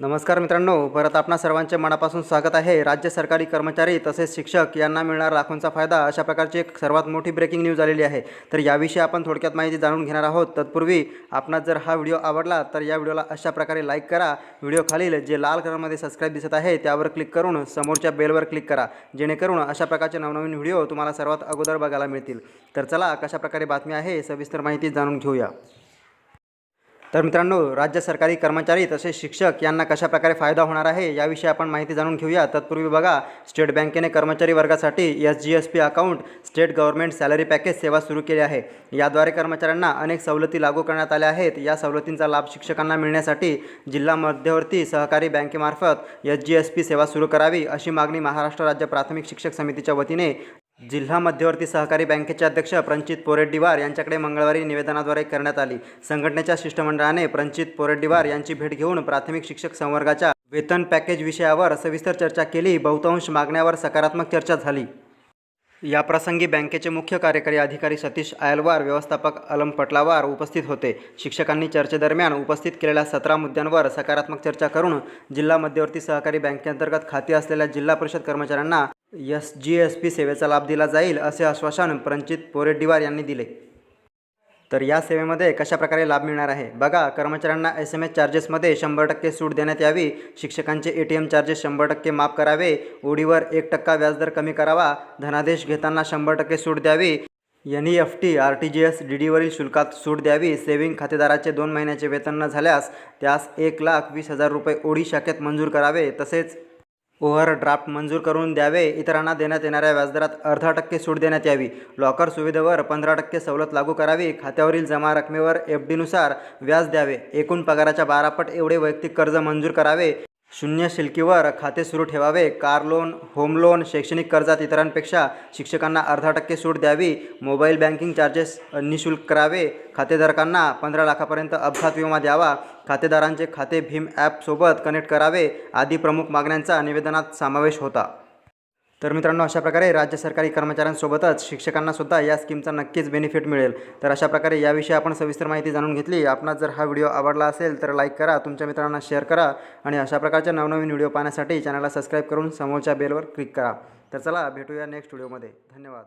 नमस्कार मित्रांनो परत आपणा सर्वांचे मनापासून स्वागत आहे. राज्य सरकारी कर्मचारी तसेच शिक्षक यांना मिळणार लाखोंचा फायदा अशा प्रकारची एक सर्वात मोठी ब्रेकिंग न्यूज आलेली आहे. तर याविषयी आपण थोडक्यात माहिती जाणून घेणार आहोत. तत्पूर्वी आपणास जर हा व्हिडिओ आवडला तर या व्हिडिओला अशा प्रकारे लाईक करा. व्हिडिओ खालील जे लाल कलरमध्ये सबस्क्राईब दिसत आहे त्यावर क्लिक करून समोरच्या बेलवर क्लिक करा. जेणेकरून अशा प्रकारचे नवनवीन व्हिडिओ तुम्हाला सर्वात अगोदर बघायला मिळतील. तर चला कशा प्रकारे बातमी आहे सविस्तर माहिती जाणून घेऊया. तर मित्रांनो राज्य सरकारी कर्मचारी तसेच शिक्षक यांना कशा प्रकारे फायदा होणार आहे याविषयी आपण माहिती जाणून घेऊया. तत्पूर्वी बघा स्टेट बँकेने कर्मचारी वर्गासाठी S G S P account state government salary package सेवा सुरू केली आहे. याद्वारे कर्मचाऱ्यांना अनेक सवलती लागू करण्यात आल्या आहेत. या सवलतींचा लाभ शिक्षकांना मिळण्यासाठी जिल्हा मध्यवर्ती सहकारी बँकेमार्फत एस जी एस पी सेवा सुरू करावी अशी मागणी महाराष्ट्र राज्य प्राथमिक शिक्षक समितीच्या वतीने जिल्हा मध्यवर्ती सहकारी बँकेचे अध्यक्ष प्रंचित पोरेड्डीवार यांच्याकडे मंगळवारी निवेदनाद्वारे करण्यात आली. संघटनेच्या शिष्टमंडळाने प्रंचित पोरेड्डीवार यांची भेट घेऊन प्राथमिक शिक्षक संवर्गाच्या वेतन पॅकेज विषयावर सविस्तर चर्चा केली. बहुतांश मागण्यावर सकारात्मक चर्चा झाली. या प्रसंगी बँकेचे मुख्य कार्यकारी अधिकारी सतीश आयलवार व्यवस्थापक अलम पटलावार उपस्थित होते. शिक्षकांनी चर्चेदरम्यान उपस्थित केलेल्या सतरा मुद्द्यांवर सकारात्मक चर्चा करून जिल्हा मध्यवर्ती सहकारी बँकेअंतर्गत खाती असलेल्या जिल्हा परिषद कर्मचाऱ्यांना एस जी एस पी सेवेचा लाभ दिला जाईल असे आश्वासन प्रंचित पोरेड्डीवार यांनी दिले. तर या सेवेमध्ये कशाप्रकारे लाभ मिळणार आहे? बघा कर्मचाऱ्यांना एस एम एस चार्जेसमध्ये शंभर टक्के सूट देण्यात यावी शिक्षकांचे ए टी एम चार्जेस शंभर टक्के माफ करावे ओढीवर एक टक्का व्याजदर कमी करावा धनादेश घेताना शंभर टक्के सूट द्यावी N E F T R T G S D डीवरील शुल्कात सूट द्यावी सेव्हिंग खातेदाराचे दोन महिन्याचे वेतन न झाल्यास त्यास एक लाख वीस हजार रुपये ओढी शाखेत मंजूर करावे तसेच ओव्हरड्राफ्ट मंजूर करून द्यावे. इतरांना देण्यात येणाऱ्या व्याजदरात अर्धा टक्के सूट देण्यात यावी. लॉकर सुविधेवर पंधरा टक्के सवलत लागू करावी. खात्यावरील जमा रकमेवर एफ डीनुसार व्याज द्यावे. एकूण पगाराच्या बारापट एवढे वैयक्तिक कर्ज मंजूर करावे. शून्य शिल्कीवर खाते सुरू ठेवावे. कार लोन होम लोन शैक्षणिक कर्जात इतरांपेक्षा शिक्षकांना अर्धा टक्के सूट द्यावी. मोबाईल बँकिंग चार्जेस निशुल्क करावे. खातेधारकांना पंधरा लाखापर्यंत अपघात विमा द्यावा. खातेदारांचे खाते भीम ॲपसोबत कनेक्ट करावे. आदी प्रमुख मागण्यांचा निवेदनात समावेश होता. तर मित्रांनो अशा प्रकारे राज्य सरकारी कर्मचाऱ्यांसोबतच शिक्षकांनासुद्धा या स्कीमचा नक्कीच बेनिफिट मिळेल. तर अशा प्रकारे याविषयी आपण सविस्तर माहिती जाणून घेतली. आपणास जर हा व्हिडिओ आवडला असेल तर लाईक करा तुमच्या मित्रांना शेअर करा आणि अशा प्रकारचे नवनवीन व्हिडिओ पाहण्यासाठी चॅनलला सबस्क्राईब करून समोरच्या बेलवर क्लिक करा. तर चला भेटूया नेक्स्ट व्हिडिओमध्ये धन्यवाद.